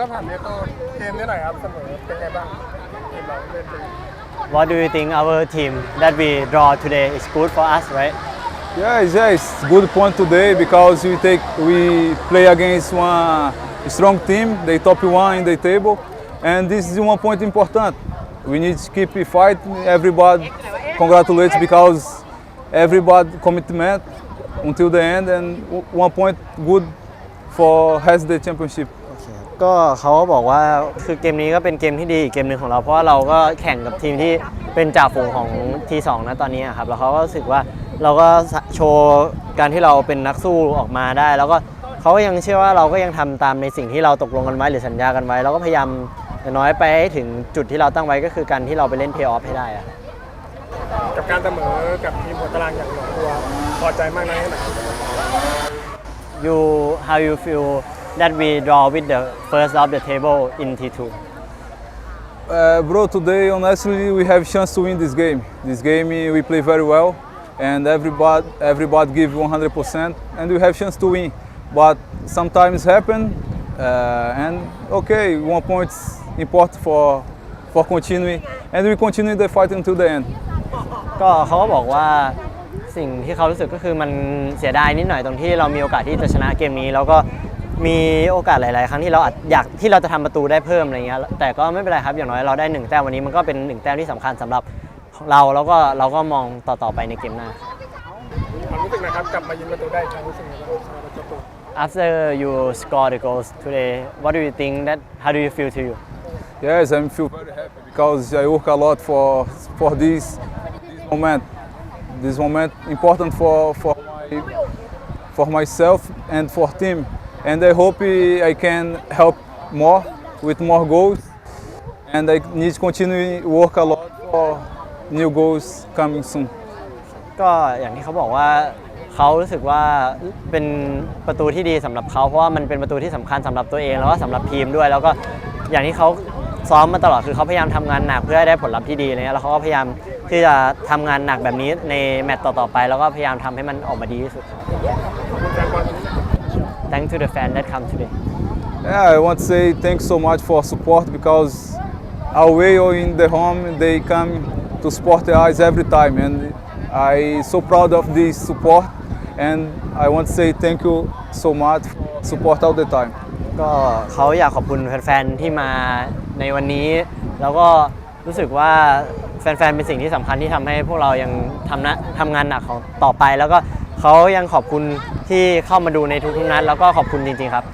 ว่าผ่านเนโตเกมนี้หน่อยครับเสมอเป็นไงบ้างทีมเราเล่นเป็น What do you think our team that we draw today is good for us, right? Yes, yes, good point today because we take we play against one strong team, the top one in the table, and this is one point important. We need to keep fight. Everybody congratulates because everybody commitment until the end, and one point good for has the championship. ก็เขาก็บอกว่าคือเกมนี้ก็เป็นเกมที่ดีอีกเกมหนึ่งของเรา เพราะว่าเราก็แข่งกับทีมที่เป็นจ่าฝูงของทีสองนะตอนนี้อะครับแล้วเขาก็รู้สึกว่าเราก็โชว์การที่เราเป็นนักสู้ออกมาได้ แล้วก็เขาก็ยังเชื่อว่าเราก็ยังทำตามในสิ่งที่เราตกลงกันไว้หรือสัญญากันไว้เราก็พยายามอย่างน้อยไปให้ถึงจุดที่เราตั้งไว้ก็คือการที่เราไปเล่นเพย์ออฟให้ได้อะกับการเสมอกับทีมหัวตารางอย่างหนองบัวพอใจมากน้อยแค่ไหน you how you feel that we draw with the first of the table in T2 Uh, bro, today honestly we have chance to win this game. This game eh, we play very well, and everybody everybody give 100%, and we have chance to win. But sometimes happen, uh, and okay, one point important for for continuing, and we continue the fight until the end. ก็เขาก็บอกว่าสิ่งที่เขารู้สึกก็คือมันเสียดายนิดหน่อยตรงที่เรามีโอกาสที่จะชนะเกมนี้แล้วก็ มีโอกาสหลาย ๆ ครั้งที่เราอาจอยากที่เราจะทำประตูได้เพิ่มอะไรเงี้ยแต่ก็ไม่เป็นไรครับอย่างน้อยเราได้หนึ่งแต้มวันนี้มันก็เป็นหนึ่งแต้มที่สำคัญสำหรับเราแล้วก็เราก็มองต่อ ๆ ไปในเกมหน้า ความรู้สึกนะครับกลับมายิงประตูได้ความรู้สึกยังไงบ้างสำหรับเจ้าตัว After you score the goals today what do you think that how do you feel to you Yes, I feel very happy because I work a lot for for this this moment. This moment important for for my, for myself and for team, and I hope I can help more with more goals. And I need to continue work a lot for new goals coming soon. ก็อย่างที่เขาบอกว่าเขารู้สึกว่าเป็นประตูที่ดีสำหรับเขาเพราะว่ามันเป็นประตูที่สำคัญสำหรับตัวเองแล้วก็สำหรับทีมด้วย แล้วก็อย่างที่เขาซ้อมมาตลอดคือเขาพยายามทำงานหนักเพื่อให้ได้ผลลัพธ์ที่ดีเงี้ยแล้วเขาก็พยายามที่จะทำงานหนักแบบนี้ในแมตต์ต่อๆไป แล้วก็พยายามทำให้มันออกมาดีที่สุด Thank to the fan that come today Yeah, I want to say thanks so much for support because away or in the home they come to support the eyes every time and I so proud of this support and I want to say thank you so much for support all the time. ก็เขาอยากขอบคุณแฟนๆที่มาในวันนี้ แล้วก็รู้สึกว่าแฟนๆเป็นสิ่งที่สำคัญที่ทำให้พวกเรายังทำนะทำงานหนักของต่อไปแล้วก็ เขายังขอบคุณที่เข้ามาดูในทุกๆนัดแล้วก็ขอบคุณจริงๆครับ